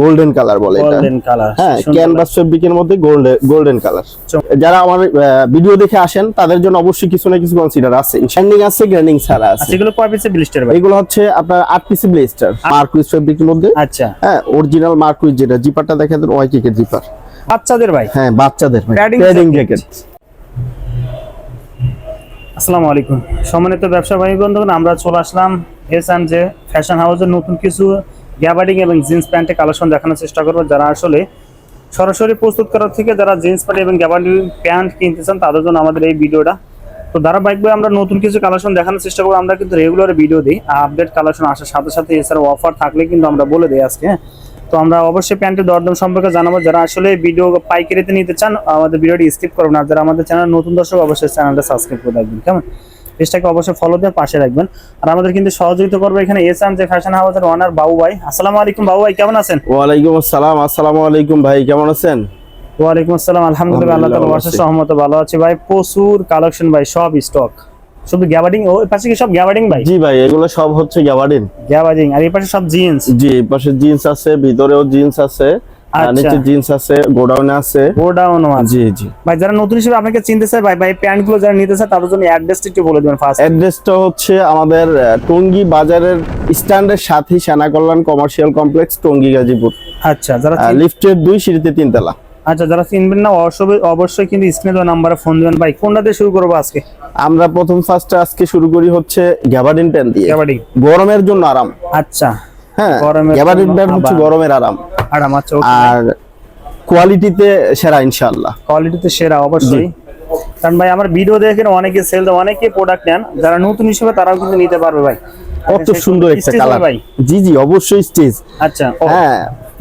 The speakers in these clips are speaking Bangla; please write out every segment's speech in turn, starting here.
গোল্ডেন কালার বলে এটা। গোল্ডেন কালার হ্যাঁ ক্যানভাস ফেব্রিকের মধ্যে গোল্ডেন গোল্ডেন কালার যারা আমার ভিডিও দেখে আসেন তাদের জন্য অবশ্যই কিছু না কিছু কনসিডার আছে। শাইনিং আছে গ্র্যান্ডিং ছাড়া আছে। আচ্ছা এগুলো কয় পিসে ব্লিস্টার ভাই? এগুলো হচ্ছে আপনার আট পিসি ব্লেস্টার মার্কুইজ ফেব্রিকের মধ্যে। আচ্ছা। হ্যাঁ অরিজিনাল মার্কুইজ যেটা জিপারটা দেখা দেন ওয়াই কেকের জিপার বাচ্চাদের ভাই? হ্যাঁ বাচ্চাদের প্যাডিং জ্যাকেট আসসালামু আলাইকুম। সম্মানিত ব্যবসা ভাই বন্ধুগণ আমরা চলে আসলাম এস অ্যান্ড যে ফ্যাশন হাউসের নতুন কিছু গ্যাবার্ডিং এবং জিন্স প্যান্টের কালেকশন দেখানোর চেষ্টা করব। যারা আসলে সরাসরি প্রস্তুত করার থেকে যারা জিন্স প্যান্ট এবং গ্যাবার্ডিং প্যান্ট কিনতে চান, তাদের জন্য আমাদের এই ভিডিওটা। তো ধারাবাহিকভাবে আমরা নতুন কিছু কালেকশন দেখানোর চেষ্টা করব। আমরা কিন্তু রেগুলার ভিডিও দিই আপডেট কালেকশন আসার সাথে সাথে এছাড়াও অফার থাকলে কিন্তু আমরা বলে দিই আজকে হ্যাঁ? তো আমরা অবশ্যই প্যান্টের দরদাম সম্পর্কে জানাব। যারা আসলে ভিডিও পাইকারিতে নিতে চান, আমাদের ভিডিওটি স্কিপ করবেন। আর যারা আমাদের চ্যানেল নতুন দর্শক, অবশ্যই চ্যানেলটা সাবস্ক্রাইব করে রাখবেন। কেমন? পেজটাকে অবশ্যই ফলো দিয়ে পাশে রাখবেন। আর আমাদের কিন্তু সহযোগিতা করবে এখানে এস এম যে ফ্যাশন হাউসের ওনার বাবু ভাই। আসসালামু আলাইকুম বাবু ভাই কেমন আছেন? ওয়ালাইকুম আসসালাম আসসালামু আলাইকুম ভাই কেমন আছেন? ওয়ালাইকুম আসসালাম আলহামদুলিল্লাহ আল্লাহ তাআলা আলহামদুলিল্লাহ, সহমত ভালো আছে ভাই। প্রচুর কালেকশন ভাই সব স্টক শুধু গ্যাবার্ডিং ও এই পাশে কি সব গ্যাবার্ডিং ভাই? জি ভাই এগুলো সব হচ্ছে গ্যাবার্ডিন গ্যাবার্ডিং আর এই পাশে সব জিন্স জি এই পাশে জিন্স আছে ভিতরেও জিন্স আছে। নিচে জিন্স আছে গোডাউনে আছে। গোডাউন জি জি। ভাই যারা নতুন হিসেবে আপনাকে চিনতে চায় ভাই ভাই প্যান্টগুলো যারা নিতে চায় তাদের জন্য অ্যাড্রেসটা একটু বলে দিবেন ফার্স্ট অ্যাড্রেসটা হচ্ছে আমাদের টঙ্গী বাজারের স্ট্যান্ডের সাথে সেনা কল্যাণ কমার্শিয়াল কমপ্লেক্স টঙ্গী গাজীপুর। আচ্ছা যারা লিফটের দুই সিঁড়িতে তিনতলা। আচ্ছা যারা চিনবেন না অবশ্যই অবশ্যই কিন্তু স্ক্রিনে দেওয়া নাম্বারে ফোন দিবেন। ভাই কোনটা দিয়ে শুরু করব আজকে? আমরা প্রথম ফার্স্টে আজকে শুরু করি হচ্ছে প্যান্ট দিয়ে। গরমের জন্য আরাম। আচ্ছা। হ্যাঁ প্যান্ট হচ্ছে গরমের আরাম। আর আমার আর কোয়ালিটিতে সেরা ইনশাআল্লাহ। কোয়ালিটিতে সেরা অবশ্যই। কারণ ভাই আমার ভিডিও দেখে অনেকে সেল দেয় অনেকে প্রোডাক্ট নেন। যারা নতুন হিসেবে তারাও কিন্তু নিতে পারবে ভাই। কত সুন্দর একটা কালার ভাই? জি জি অবশ্যই স্টিচ আচ্ছা হ্যাঁ।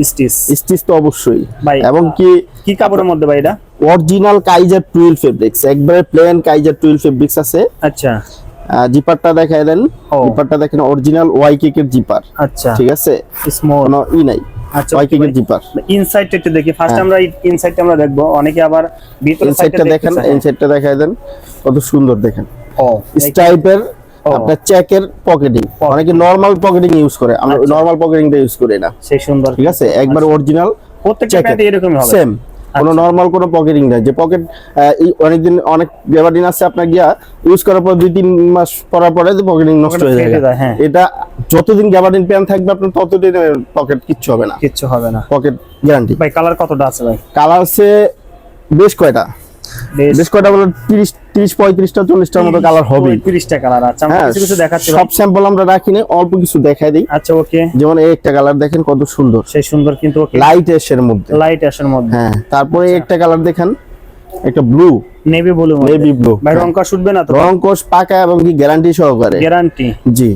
স্টিচ স্টিচ তো অবশ্যই। ভাই, এবং কি কি কাপড়ের মধ্যে ভাই এটা? অরিজিনাল কাইজার টুইল ফেব্রিক্স একবারে প্লেন কাইজার টুইল ফেব্রিক্স আছে। আচ্ছা। জিপারটা দেখায় দেন। জিপারটা দেখেন অরিজিনাল ওয়াই কেকের জিপার আচ্ছা। ঠিক আছে? স্মল ই নাই। আচ্ছা ওয়াই okay কেকের ভাই। জিপার? ইনসাইডটা একটু দেখি। ফার্স্ট হ্যাঁ। আমরা ইনসাইডটা আমরা দেখব। অনেকে আবার ভিতরে ইনসাইডটা দেখেন ইনসাইডটা দেখায় দেন কত সুন্দর দেখেন। ও স্টাইপের ও। আপনার চেকের পকেটিং অনেকে নরমাল পকেটিং ইউজ করে। আমরা আচ্ছা। নরমাল পকেটিংটা ইউজ করি না। সেই সুন্দর। ঠিক আছে? একবার অরিজিনাল প্রত্যেকটা jacket। প্যান্টে এরকমই হবে। সেম কোনো নরমাল কোনো পকেটিং নাই। যে পকেট এই অনেকদিন অনেক গ্যাবার্ডিন আছে আপনার গিয়া ইউজ করার পর দুই তিন মাস পরার পরে যে পকেটিং নষ্ট হয়ে যায়, হ্যাঁ। এটা যতদিন গ্যাবার্ডিন প্যান থাকবে আপনার ততদিন পকেট কিচ্ছু হবে না। কিচ্ছু হবে না। পকেট গ্যারান্টি ভাই কালার কতটা আছে ভাই? কালার আছে বেশ কয়টা? বেশ। কয়টা বলে? তিরিশ তিরিশ পঁয়ত্রিশটা চল্লিশটার মতো কালার হবে তিরিশটা কালার আমরা হ্যাঁ কিছু কিছু দেখাচ্ছি। সব স্যাম্পল আমরা রাখিনি অল্প কিছু দেখাই দিই। আচ্ছা ওকে যেমন এই একটা কালার দেখেন কত সুন্দর। সেই সুন্দর কিন্তু লাইটের মধ্যে। লাইট অ্যাশের মধ্যে। হ্যাঁ তারপরে একটা কালার দেখেন একটা blue navy blue navy blue ভাই রং করা শুটবে না তো? রং কোষ পাকা এবং কি গ্যারান্টি সহকারে। গ্যারান্টি জি।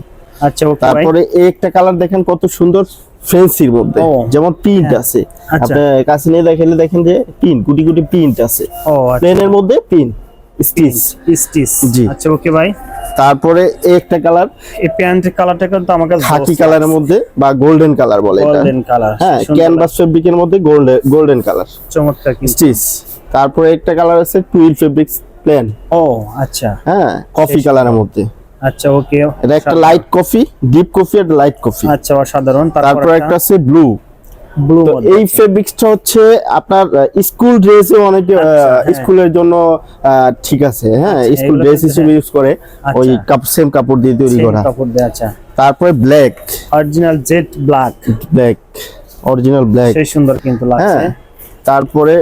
আচ্ছা ওকে তারপরে এই একটা কালার দেখেন কত সুন্দর। ফেন্সির মধ্যে। যেমন প্রিন্ট আছে। আচ্ছা। আপনি কাছে নিয়ে দেখলে দেখেন যে প্রিন্ট গুটি গুটি প্রিন্ট আছে। আচ্ছা। প্লেনের মধ্যে প্রিন্ট স্টিচ স্টিচ জি। আচ্ছা ওকে ভাই তারপরে একটা কালার এই প্যান্টের কালারটা কিন্তু আমার কাছে খাকি কালারের মধ্যে বা গোল্ডেন কালার বলে এটা। গোল্ডেন কালার হ্যাঁ ক্যানভাস ফেব্রিকের মধ্যে গোল্ডেন গোল্ডেন কালার চমৎকার স্টিচ তারপরে একটা কালার আছে টুইল ফেব্রিক্স প্লেন ও আচ্ছা। হ্যাঁ কফি কালারের মধ্যে। আচ্ছা ওকে। এটা একটা লাইট কফি ডিপ কফি আর লাইট কফি আচ্ছা অসাধারণ। তারপর একটা আছে ব্লু ব্লু এই ফেব্রিক্সটা হচ্ছে আপনার স্কুল ড্রেসে অনেকে আচ্ছা। স্কুলের জন্য ঠিক আছে হ্যাঁ আচ্ছা, স্কুল ড্রেস হিসেবে ইউজ করে ওই আচ্ছা। কাপ সেম কাপড় দিয়ে তৈরি করা। কাপড় দেয়া আচ্ছা। তারপরে black original jet black black original black সেই সুন্দর কিন্তু লাগছে। হ্যাঁ তারপরে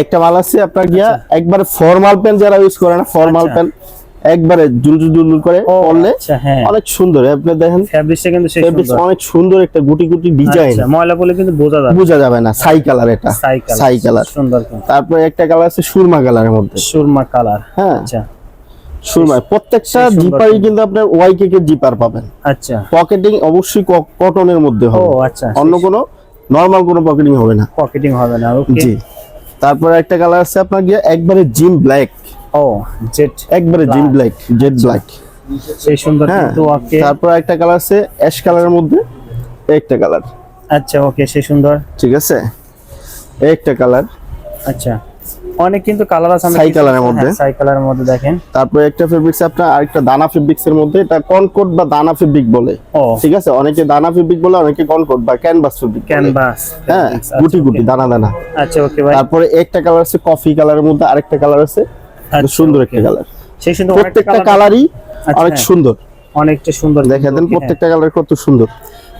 একটা মাল আছে আপনার গিয়া একবারে ফর্মাল প্যান্ট যারা ইউজ করে না ফর্মাল আচ্ছা। প্যান্ট একবারে জুলজুল জুলজুল করে পরলে আচ্ছা হ্যাঁ। অনেক সুন্দর আপনি দেখেন। ফ্যাব্রিকটা কিন্তু সেই সুন্দর। অনেক সুন্দর একটা গুটি গুটি ডিজাইন আচ্ছা ময়লা বলে কিন্তু বোঝা যাবে। বোঝা যাবে না সাই কালার এটা। সাই কালার সুন্দর তারপরে একটা কালার আছে সুরমা কালারের মধ্যে। সুরমা কালার হ্যাঁ। আচ্ছা। সুরমা প্রত্যেকটা জিপারই কিন্তু। আপনার ওয়াই কেকের জিপার পাবেন। আচ্ছা। পকেটিং অবশ্যই কটনের মধ্যে ও হবে আচ্ছা। অন্য কোনো নরমাল কোনো পকেটিং হবে না। পকেটিং হবে না ওকে জি। তারপরে একটা কালার আছে আপনার গিয়ে একবারে জিম ব্ল্যাক ও জেট একবারে জিম ব্ল্যাক জেড ব্ল্যাক সেই সুন্দর হ্যাঁ কিন্তু ওকে তারপর একটা কালার আছে অ্যাশ কালারের মধ্যে একটা কালার আচ্ছা ওকে সেই সুন্দর। ঠিক আছে? একটা কালার আচ্ছা অনেক কিন্তু কালার আছে colour এর মধ্যে। হ্যাঁ, সাই কালারের মধ্যে দেখেন। তারপরে একটা ফেব্রিক্স আপনার আরেকটা দানা ফেব্রিক্স এর মধ্যে এটা কনকোট বা দানা ফেব্রিক বলে। ও। ঠিক আছে? অনেকে দানা ফেব্রিক বলে অনেকে কনকোট বা ক্যানভাস ফেব্রিক ক্যানভাস হ্যাঁ গুটি গুটি দানা দানা। আচ্ছা ওকে ভাই তারপরে একটা কালার আছে কফি কালারের মধ্যে আরেকটা কালার আছে। আচ্ছা, সুন্দর একটা কালার সেই সুন্দর প্রত্যেকটা কালারই আচ্ছা, অনেক। সুন্দর। অনেকটা সুন্দর দেখা দেন প্রত্যেকটা কালার কত সুন্দর।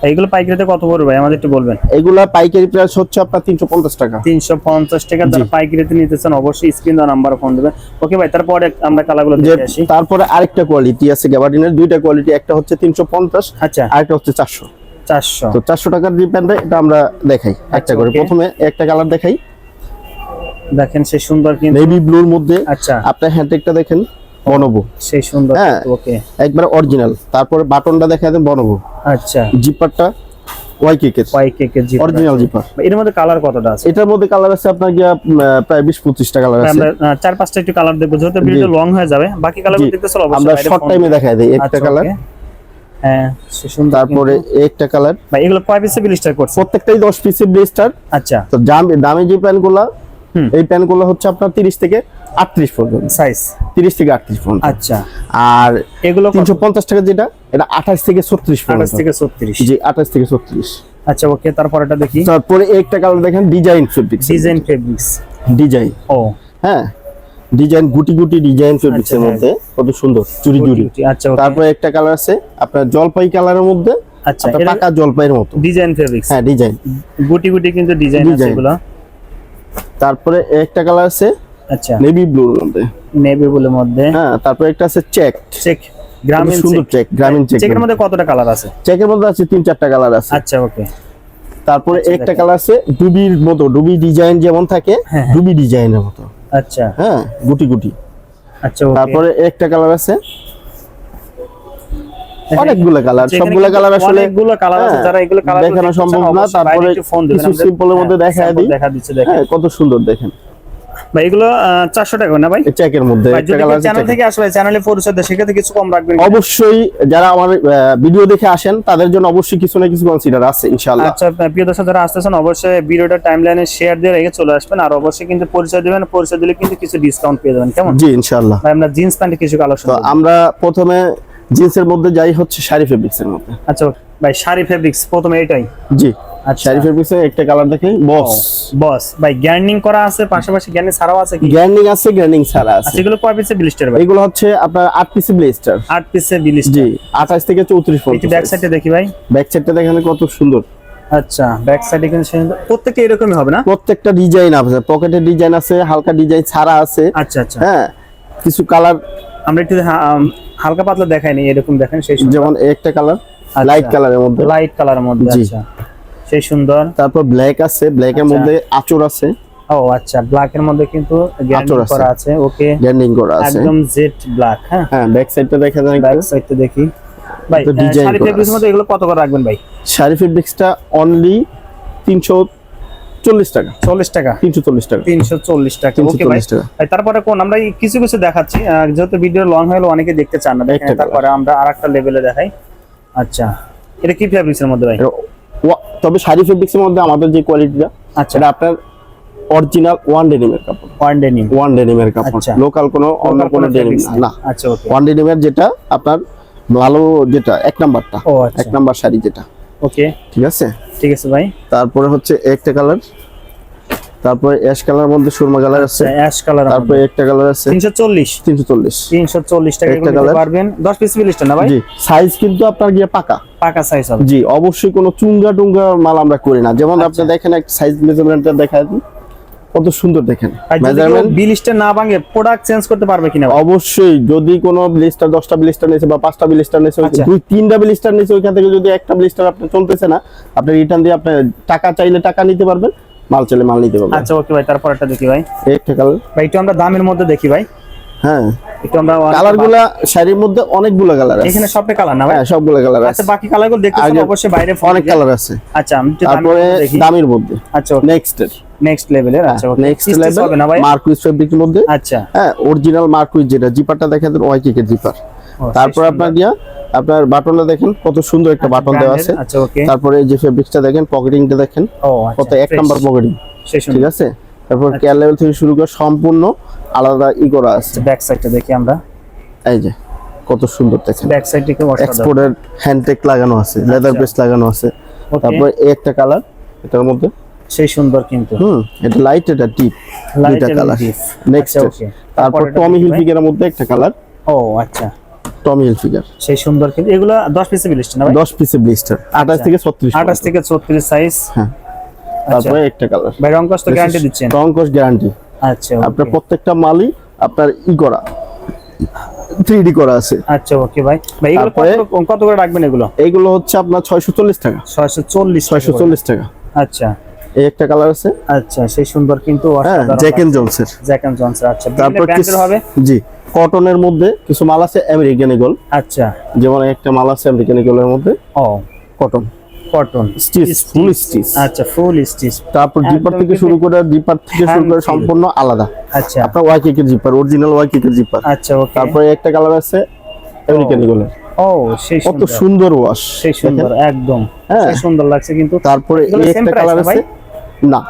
এইগুলো পাইকারিতে কত পড়বে ভাই? আমাদের একটু বলবেন। এগুলা পাইকারি প্রাইস হচ্ছে আপনার তিনশো পঞ্চাশ টাকা। তিনশো পঞ্চাশ টাকা। যারা পাইকারিতে নিতেছেন অবশ্যই স্ক্রিন দেওয়া নাম্বার ফোন দেবেন। ওকে ভাই তারপরে আমরা কালারগুলো যে দেখে আসি। তারপরে আরেকটা কোয়ালিটি আছে গ্যাবার্ডিনের দুইটা কোয়ালিটি একটা হচ্ছে তিনশো পঞ্চাশ আচ্ছা। আরেকটা হচ্ছে চারশো। চারশো। তো চারশো টাকার যে এটা আমরা দেখাই। একটা আচ্ছা, করে প্রথমে একটা কালার দেখাই। দেখেন সেই সুন্দর কিন্তু নেভি ব্লুর মধ্যে আচ্ছা। আপনার হ্যান্ডটেকটা দেখেন বনবো সেই সুন্দর হ্যাঁ। ওকে। একবার অরিজিনাল তারপরে বাটনটা দেখা দেন বনবো আচ্ছা। জিপারটা অরিজিনাল জিপার এর মধ্যে কালার কতটা আছে? এটার মধ্যে কালার আছে আপনার গিয়া প্রায় বিশ পঁচিশটা কালার আছে। আমরা চার পাঁচটা একটু কালার দেখব। যেহেতু ভিডিও লং হয়ে যাবে বাকি কালার দেখতে চলো অবশ্যই আমরা শর্ট টাইমে। দেখাই দিই একটা আচ্ছা, কালার। হ্যাঁ সে সুন্দর তারপরে একটা কালার ভাই এগুলো কয় পিসে বিলিস্টার করছে? প্রত্যেকটাই ব্লেস্টার আচ্ছা। তো দামি দামি যে প্যান্টগুলো হুম। এই প্যান্টগুলো হচ্ছে আপনার তিরিশ থেকে আটত্রিশ পর্যন্ত। সাইজ? তিরিশ থেকে আটত্রিশ পর্যন্ত। আচ্ছা। আর এগুলো তিনশো পঞ্চাশ টাকা যেটা এটা আঠাশ থেকে ছত্রিশ আঠাশ থেকে ছত্রিশ। জি আঠাশ থেকে ছত্রিশ। আচ্ছা ওকে তারপর এটা দেখি। তারপরে একটা কালার দেখেন design fabrics design fabrics. Design. ও। হ্যাঁ ডিজাইন গুটি গুটি ডিজাইন ফেব্রিক্স এর আচ্ছা, মধ্যে কত সুন্দর চুরি চুরি। আচ্ছা ওকে। তারপরে একটা কালার আছে আপনার জলপাই কালারের মধ্যে আচ্ছা এটা পাকা জলপাইয়ের মতো। Design fabrics. হ্যাঁ ডিজাইন। গুটি গুটি কিন্তু ডিজাইন আছে। এগুলো। তারপরে একটা কালার আছে আচ্ছা। নেভি ব্লুর মধ্যে। নেভি বলে মধ্যে। হ্যাঁ তারপরে একটা আছে চেক চেক গ্রামীণ সুন্দর চেক গ্রামীণ চেক চেকের মধ্যে কতটা কালার আছে? চেকের মধ্যে আছে তিন চারটা কালার আছে। আচ্ছা ওকে তারপরে একটা কালার আছে ডুবির মতো ডুবি ডিজাইন যেমন থাকে হ্যাঁ, হ্যাঁ। ডুবি ডিজাইনের মতো। আচ্ছা। হ্যাঁ গুটি গুটি। আচ্ছা ওকে তারপরে একটা কালার আছে অনেকগুলো কালার সবগুলো কালার আসলে অনেকগুলো কালার আছে হ্যাঁ, যারা এগুলো কালার দেখানো সম্ভব না তারপরে কিছু সিম্পলের মধ্যে দেখায় দিই। দেখা দিচ্ছে দেখেন। হ্যাঁ কত সুন্দর দেখেন। ভাই এগুলো চারশো টাকা না ভাই? চেকের মধ্যে চ্যানেল থেকে আসলে চ্যানেলে পরিচয় দেয় সেক্ষেত্রে কিছু কম রাখবেন অবশ্যই যারা আমার ভিডিও দেখে আসেন তাদের জন্য অবশ্যই কিছু না কিছু কনসিডার আছে ইনশাআল্লাহ। আচ্ছা প্রিয় দর্শক যারা আসতেছেন অবশ্যই ভিডিওটা টাইম লাইনে শেয়ার দিয়ে রেখে চলে আসবেন আর অবশ্যই কিন্তু পরিচয় দিবেন পরিচয় দিলে কিন্তু কিছু ডিসকাউন্ট পেয়ে যাবেন কেমন? জি ইনশাআল্লাহ। ভাই আমরা জিন্স প্যান্টে কিছু কালেকশন আমরা প্রথমে জিন্সের মধ্যে যাই হচ্ছে শাড়ি ফেব্রিক্স এর মধ্যে। আচ্ছা ভাই শাড়ি ফেব্রিক্স প্রথমে এটাই? জি আচ্ছা। শাড়ি ফেব্রিক্স এর একটা কালার বস বস ভাই গ্যান্ডিং করা আছে পাশাপাশি গ্যান্ডিং ছাড়াও আছে কি? আছে ছাড়া আছে। আচ্ছা এগুলো কয় পিসে বিলিস্টার ভাই? এগুলো হচ্ছে আপনার পিসি ব্লেস্টার আট পিসে বিলিস্টার জি আঠাশ থেকে চৌত্রিশ একটু পর্যন্ত ব্যাক সাইডে দেখি ভাই। ব্যাক সাইডটা দেখেন কত সুন্দর। আচ্ছা ব্যাক সাইডে কিন্তু। প্রত্যেকটা এরকমই হবে না? প্রত্যেকটা ডিজাইন আছে পকেটের ডিজাইন আছে হালকা ডিজাইন ছাড়া আছে। আচ্ছা আচ্ছা। হ্যাঁ কিছু কালার আমরা একটু হালকা পাতলা দেখাইনি এরকম দেখেন সেই যেমন একটা কালার আচ্ছা। লাইট কালারের মধ্যে। লাইট কালারের মধ্যে আচ্ছা। সেই সুন্দর। তারপর ব্ল্যাক আছে ব্ল্যাক এর আচ্ছা। মধ্যে আঁচড় আছে। ও আচ্ছা ব্ল্যাক এর মধ্যে কিন্তু গ্যান্ডিং। করা আছে ওকে। গ্র্যান্ডিং করা আছে। একদম জেড ব্ল্যাক হ্যাঁ। হ্যাঁ ব্যাক সাইডটা দেখা যায় ব্যাক সাইডটা দেখি। ভাই শাড়ি আছে। মধ্যে এগুলো কত করে রাখবেন ভাই? শাড়ি ফেব্রিক্সটা অনলি তিনশো চল্লিশ টাকা। চল্লিশ টাকা। তিনশো চল্লিশ টাকা। তিনশো চল্লিশ টাকা। ওকে ভাই। তারপরে কোন? আমরা কিছু কিছু দেখাচ্ছি। যেহেতু ভিডিও লং হলে অনেকে দেখতে চান না। দেখেন তারপরে আমরা আরেকটা লেভেলে দেখাই। আচ্ছা। এটা কি ফেব্রিক্সের মধ্যে ভাই? তবে শাড়ি মধ্যে আমাদের যে কোয়ালিটিটা আচ্ছা। এটা আপনার অরিজিনাল ওয়ান ডেনিমের কাপড়। ওয়ান ডেনিম ওয়ান ডেনিমের কাপড়। লোকাল কোনো অন্য কোনো ডেনিম না আচ্ছা ওয়ান ডেনিমের যেটা আপনার ভালো যেটা এক নাম্বারটা। আচ্ছা। এক নাম্বার শাড়ি যেটা। ওকে। ঠিক আছে? ঠিক আছে ভাই। তারপরে হচ্ছে একটা কালার। তারপরে অ্যাশ কালার মধ্যে সুরমা কালার আছে। অ্যাশ কালার তারপরে একটা কালার আছে। তিনশো চল্লিশ। তিনশো চল্লিশ। তিনশো চল্লিশ টাকা একটা এগুলো নিতে পারবেন। দশ পিস বিলিশটা না ভাই? জি সাইজ কিন্তু আপনার গিয়ে পাকা। পাকা সাইজ হবে। জি অবশ্যই কোনো চুঙ্গা টুঙ্গা মাল আমরা করি না। যেমন আপনি আচ্ছা। দেখেন এক সাইজ মেজারমেন্টটা দেখায় দিন কত সুন্দর দেখেন। বিলিশটা না ভাঙে প্রোডাক্ট চেঞ্জ করতে পারবে কিনা? অবশ্যই যদি কোনো ব্লিস্টার দশটা ব্লিস্টার নিয়েছে বা পাঁচটা ব্লিস্টার নিয়েছে আচ্ছা। দুই তিনটা ব্লিস্টার নিয়েছে ওইখান থেকে যদি একটা ব্লিস্টার আপনার চলতেছে না আপনি রিটার্ন দিয়ে আপনি টাকা চাইলে টাকা নিতে পারবেন মাল চাইলে মাল নিতে পারবেন। আচ্ছা ওকে ভাই তারপর একটা দেখি ভাই। এই একটা কালার ভাই একটু আমরা দামের মধ্যে দেখি ভাই। হ্যাঁ। একটু আমরা কালারগুলা শাড়ির মধ্যে অনেকগুলো কালার আছে। এখানে সবটা কালার না ভাই? হ্যাঁ সবগুলো কালার আচ্ছা বাকি কালারগুলো দেখতে অবশ্যই বাইরে অনেক কালার আছে। আচ্ছা তারপরে দামের মধ্যে। আচ্ছা নেক্সট নেক্সট লেভেলের আচ্ছা নেক্সট লেভেল হবে না ভাই? মার্কুইস ফেব্রিকের মধ্যে? আচ্ছা। হ্যাঁ অরিজিনাল মার্কুইস যেটা জিপারটা দেখেন ওয়াই কেকের জিপার তারপর আপনার গিয়া আপনার বাটনটা দেখেন কত সুন্দর একটা বাটন দেওয়া আছে। আচ্ছা তারপরে এই যে ফেব্রিক্সটা দেখেন পকেটিংটা দেখেন কত আচ্ছা এক নাম্বার পকেটিং ঠিক আছে? তারপর কেয়ার লেভেল থেকে শুরু করে সম্পূর্ণ আলাদা ই করা আছে। ব্যাক সাইডটা দেখি আমরা। এই যে কত সুন্দর দেখেন। ব্যাক সাইড থেকে অসাধারণ এক্সপোর্টের হ্যান্ডটেক লাগানো আছে লেদার আচ্ছা। পেস্ট লাগানো আছে। তারপর এই একটা কালার এটার মধ্যে সেই সুন্দর কিন্তু। হুম এটা লাইট এটা ডিপ দুইটা কালার নেক্সট okay। তারপর টমি। হিলফিগারের মধ্যে একটা কালার ও আচ্ছা। টমি হিলফিগার সেই সুন্দর কিন্তু। এগুলো দশ পিসে বিলিস্ট না ভাই? 10 পিসে ব্লিস্টার 28 থেকে 36 আঠাশ থেকে ছত্রিশ সাইজ হ্যাঁ। আচ্ছা। তারপরে একটা কালার ভাই রং কষ্ট গ্যারান্টি দিচ্ছেন। টঙ্কস গ্যারান্টি আচ্ছা আপনার প্রত্যেকটা মালই আপনার ই করা। 3D করা আছে। আচ্ছা ওকে ভাই। ভাই এগুলো কত কত করে রাখবেন এগুলো? এগুলো হচ্ছে আপনার 640 টাকা। ছয়শো চল্লিশ 640 টাকা। আচ্ছা। এই একটা কালার আছে। আচ্ছা সেই সুন্দর কিন্তু জ্যাক এন্ড জনসের জ্যাক এন্ড জনস আচ্ছা তারপর ব্র্যান্ডের হবে? জি কটনের মধ্যে কিছু মাল আছে আমেরিকান ইগল আচ্ছা। যেমন একটা মাল আছে আমেরিকান ইগলের মধ্যে। ও। Cotton cotton stitch full stitch আচ্ছা ফুল স্টিচ তারপর জিপার থেকে শুরু করে জিপার থেকে শুরু করে সম্পূর্ণ আলাদা। আচ্ছা। আপনার ওয়াই কেকের জিপার অরিজিনাল ওয়াই কেকের জিপার আচ্ছা ওকে তারপরে একটা কালার আছে আমেরিকান ইগলের ও সেই কত সুন্দর। ওয়াশ সেই সুন্দর একদম। হ্যাঁ। সেই সুন্দর লাগছে কিন্তু। তারপরে একটা কালার আছে না।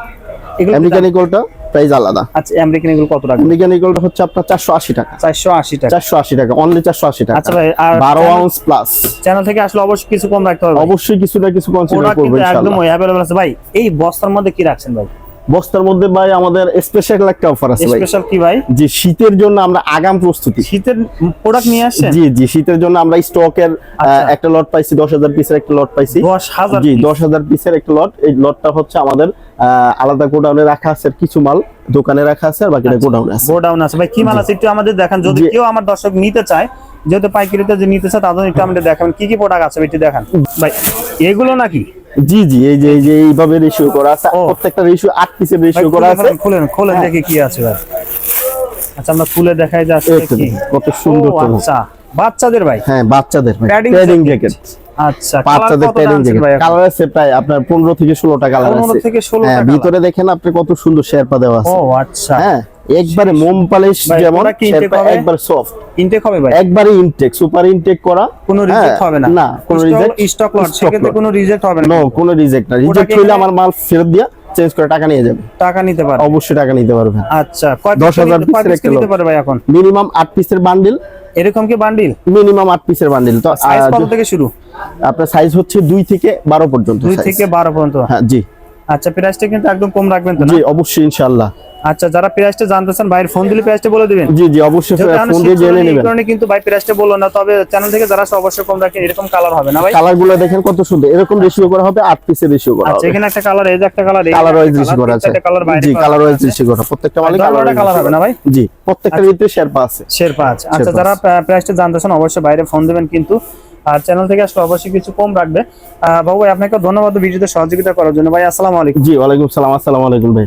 আমেরিকান ইগলটা প্রাইস আলাদা। আচ্ছা আমেরিকান ইগল কত টাকা? আমেরিকান ইগলটা হচ্ছে আপনার চারশো আশি টাকা। চারশো আশি টাকা। চারশো আশি টাকা অনলি চারশো আশি টাকা। আচ্ছা ভাই আর বারো channel- আউন্স প্লাস চ্যানেল থেকে আসলে অবশ্যই কিছু কম রাখতে হবে অবশ্যই কিছু না কিছু কনসিডার করবেন ইনশাআল্লাহ। একদম অ্যাভেলেবল আছে। ভাই এই বস্তার মধ্যে কি রাখছেন ভাই? বস্তার মধ্যে ভাই আমাদের স্পেশাল একটা অফার আছে ভাই। স্পেশাল কি ভাই? যে শীতের জন্য আমরা আগাম প্রস্তুতি। শীতের প্রোডাক্ট নিয়ে আসছেন? জি জি শীতের জন্য আমরা স্টকের আচ্ছা। একটা লট পাইছি দশ হাজার পিসের একটা লট পাইছি। দশ হাজার জি piece। দশ হাজার পিসের একটা লট এই লটটা হচ্ছে আমাদের আহ, আলাদা গোডাউনে রাখা আছে কিছু মাল দোকানে রাখা আছে আর বাকিটা গোডাউনে আছে। গোডাউন আছে। ভাই কি মাল আছে একটু আমাদের দেখান। যদি। কেউ আমার দর্শক নিতে চায় যেহেতু পাইকারিতে যে নিতে চায় তাদের একটু আমাদের দেখাবেন কি কি প্রোডাক্ট আছে একটু দেখান। ভাই এগুলো নাকি? জি জি এই যে এই যে এইভাবে রেশিও করা আছে। প্রত্যেকটা রেশিও আট পিসের রেশিও করা আছে। খুলেন খুলেন হ্যাঁ। দেখি কি আছে ভাই। আচ্ছা আমরা খুলে দেখাই যে আসলে কি। কত সুন্দর চমক। আচ্ছা। বাচ্চাদের ভাই? হ্যাঁ বাচ্চাদের প্যাডিং জ্যাকেট আচ্ছা বাচ্চাদের প্যাডিং জ্যাকেট কালার আছে প্রায় আপনার পনেরো থেকে ষোলোটা কালার 15 আছে। থেকে 16 টা হ্যাঁ ভিতরে দেখেন আপনি কত সুন্দর শেরপা দেওয়া আছে। ও আছে আচ্ছা। হ্যাঁ। একবারে মোম পালিশ যেমন? একবার সফট ইনটেক হবে ভাই? একবারে ইনটেক সুপার ইনটেক করা। কোনো রিজেক্ট হ্যাঁ, হবে না। না কোনো রিজেক্ট স্টক লট সেক্ষেত্রে কোনো রিজেক্ট হবে না। নো কোনো রিজেক্ট না। রিজেক্ট হইলে আমার মাল ফেরত দিয়া চেঞ্জ করে টাকা নিয়ে যাবে। টাকা নিতে পারে অবশ্যই টাকা নিতে পারবেন আচ্ছা কয় 10,000 পিস নিতে lot। পারে ভাই এখন? মিনিমাম আট পিসের বান্ডিল এরকম কি বান্ডিল মিনিমাম আট পিসের বান্ডিল তো সাইজ কত থেকে শুরু? আপনার সাইজ হচ্ছে দুই থেকে বারো পর্যন্ত দুই size। থেকে বারো পর্যন্ত। হ্যাঁ জি। আচ্ছা প্রাইসটা কিন্তু একদম কম রাখবেন তো না? জি অবশ্যই ইনশাআল্লাহ। আচ্ছা যারা প্রাইসটা জানতে চান ভাইয়ের ফোন দিলে প্রাইসটা বলে দিবেন। জি জি অবশ্যই ফোন দিয়ে জেনে নেবেন। কারণে কিন্তু ভাই প্রাইসটা বলল না তবে চ্যানেল থেকে যারা অবশ্যই কম রাখেন এরকম কালার হবে না ভাই? কালারগুলো দেখেন কত সুন্দর। এরকম রেশিও করা হবে আট পিসের রেশিও করা আচ্ছা এখানে একটা কালার এই যে একটা কালার এই কালার ওয়াইজ রেশিও করা আছে। কালার বাইরে জি কালার ওয়াইজ। রেশিও করা প্রত্যেকটা মালিক আর কালার হবে না ভাই? জি প্রত্যেকটার ভিতরে শেরপা আছে। শেরপা আছে। আচ্ছা যারা প্রাইসটা জানতে চান অবশ্যই বাইরে ফোন দিবেন কিন্তু। আর চ্যানেল থেকে আসলে অবশ্যই কিছু কম রাখবে। বাবু ভাই আপনাকে ধন্যবাদ ভিডিওতে সহযোগিতা করার জন্য। ভাই আসসালামু আলাইকুম। জি ওয়ালাইকুম সালাম আসসালামু আলাইকুম ভাই।